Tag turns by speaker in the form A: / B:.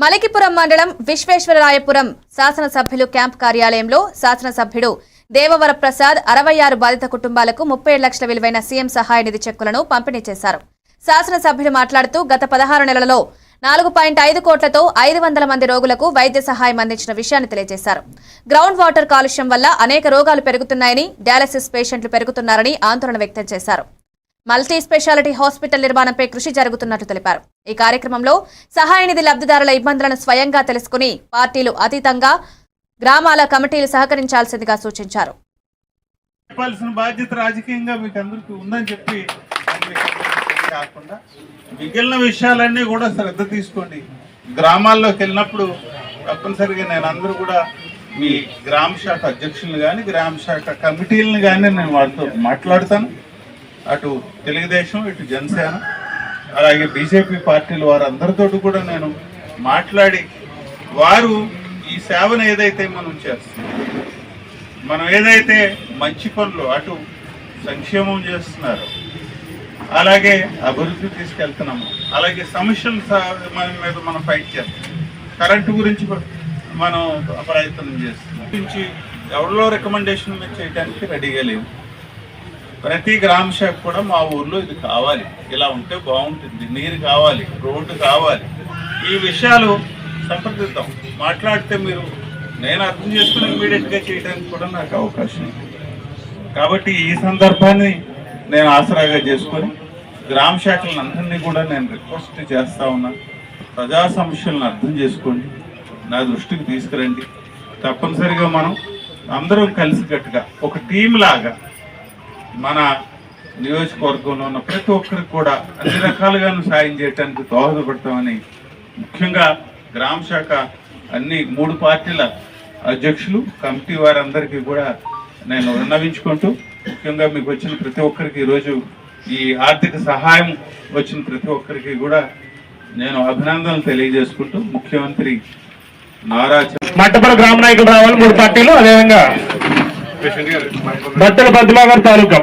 A: మలకిపురం మండలం విశ్వేశ్వరరాయపురం శాసనసభ్యులు క్యాంప్ కార్యాలయంలో శాసనసభ్యుడు దేవవర ప్రసాద్ అరవై ఆరు బాధిత కుటుంబాలకు ముప్పై ఏడు లక్షల విలువైన సీఎం సహాయ నిధి చెక్కులను పంపిణీ చేశారు. శాసనసభ్యులు మాట్లాడుతూ గత పదహారు నెలలలో నాలుగు పాయింట్ ఐదు కోట్లతో ఐదు వందల మంది రోగులకు వైద్య సహాయం అందించిన విషయాన్ని తెలియజేశారు. గ్రౌండ్ వాటర్ కాలుష్యం వల్ల అనేక రోగాలు పెరుగుతున్నాయని డయాలసిస్ పేషెంట్లు పెరుగుతున్నారని ఆందోళన వ్యక్తం చేశారు. మల్టీ స్పెషాలిటీ హాస్పిటల్ నిర్మాణంపై కృషి జరుగుతున్నట్లు తెలిపారు. ఈ కార్యక్రమంలో సహాయనిధి లబ్ధిదారుల ఇబ్బందులను స్వయంగా తెలుసుకుని పార్టీలు అతీతంగా గ్రామాల కమిటీలు సహకరించాల్సిందిగా సూచించారు.
B: చెప్పాల్సిన బాధ్యత రాజకీయంగా మీకు అందరికీ ఉందని చెప్పి కాకుండా మిగిలిన విషయాలన్నీ కూడా శ్రద్ధ తీసుకోండి. గ్రామాల్లోకి వెళ్ళినప్పుడు తప్పనిసరిగా నేను అందరూ కూడా మీ గ్రామ శాఖ అధ్యక్షులను కానీ గ్రామ శాఖ కమిటీలను కానీ నేను వాళ్ళతో మాట్లాడతాను. అటు తెలుగుదేశం ఇటు జనసేన అలాగే బీజేపీ పార్టీలు వారందరితో కూడా నేను మాట్లాడి వారు ఈ సేవను ఏదైతే మనం చేస్తున్నాం మనం ఏదైతే మంచి పనులు అటు సంక్షేమం చేస్తున్నారు అలాగే అభివృద్ధి తీసుకెళ్తున్నాము అలాగే సమస్యలు మన మీద మనం ఫైట్ చేస్తాం కరెంటు గురించి మనం ప్రయత్నం చేస్తున్నాం. గురించి ఎవరిలో రికమెండేషన్ మీద చేయడానికి రెడీగా లేవు ప్రతి గ్రామ శాఖ కూడా మా ఊర్లో ఇది కావాలి. ఇలా ఉంటే బాగుంటుంది. నీరు కావాలి రోడ్డు కావాలి. ఈ విషయాలు సంప్రదిద్దాం. మాట్లాడితే మీరు నేను అర్థం చేసుకుని ఇమీడియట్గా చేయడానికి కూడా నాకు అవకాశం ఉంది. కాబట్టి ఈ సందర్భాన్ని నేను ఆసరాగా చేసుకొని గ్రామ శాఖలను అందరినీ కూడా నేను రిక్వెస్ట్ చేస్తా ఉన్నా. ప్రజా సమస్యలను అర్థం చేసుకోండి. నా దృష్టికి తీసుకురండి. తప్పనిసరిగా మనం అందరం కలిసికట్టుగా ఒక టీం లాగా మన నియోజకవర్గంలో ఉన్న ప్రతి ఒక్కరికి కూడా అన్ని రకాలుగాను సాయం చేయడానికి దోహదపడతామని ముఖ్యంగా గ్రామ శాఖ అన్ని మూడు పార్టీల అధ్యక్షులు కమిటీ వారందరికీ కూడా నేను విన్నవించుకుంటూ ముఖ్యంగా మీకు వచ్చిన ప్రతి ఒక్కరికి ఈరోజు ఈ ఆర్థిక సహాయం వచ్చిన ప్రతి ఒక్కరికి కూడా నేను అభినందనలు తెలియజేసుకుంటూ ముఖ్యమంత్రి నారా చంద్ర-
C: మట్టపల గ్రామ నాయకులు రావాలి మూడు పార్టీలు అదేవిధంగా బట్టల పద్మా తాలూకా